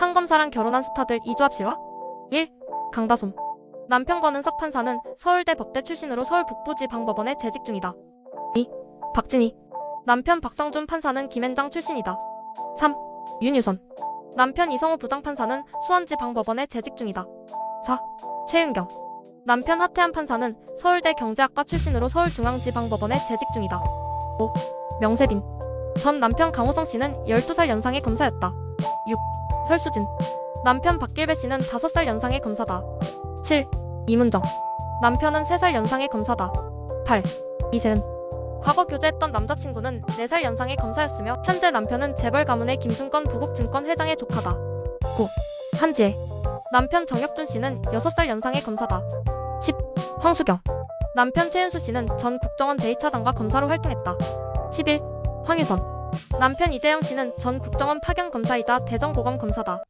판검사랑 결혼한 스타들 이조합 실화? 1. 강다솜 남편 권은 석 판사는 서울대 법대 출신으로 서울 북부지방법원에 재직 중이다. 2. 박진희 남편 박성준 판사는 김앤장 출신이다. 3. 윤유선 남편 이성호 부장판사는 수원지방법원에 재직 중이다. 4. 최은경 남편 하태한 판사는 서울대 경제학과 출신으로 서울중앙지방법원에 재직 중이다. 5. 명세빈 전 남편 강호성 씨는 12살 연상의 검사였다. 6. 설수진 남편 박길배 씨는 5살 연상의 검사다. 7. 이문정 남편은 3살 연상의 검사다. 8. 이세은 과거 교제했던 남자친구는 4살 연상의 검사였으며 현재 남편은 재벌 가문의 김준건 부국증권 회장의 조카다. 9. 한지혜 남편 정혁준 씨는 6살 연상의 검사다. 10. 황수경 남편 최윤수 씨는 전 국정원 제2차장과 검사로 활동했다. 11. 황유선 남편 이재영 씨는 전 국정원 파견 검사이자 대전고검 검사다.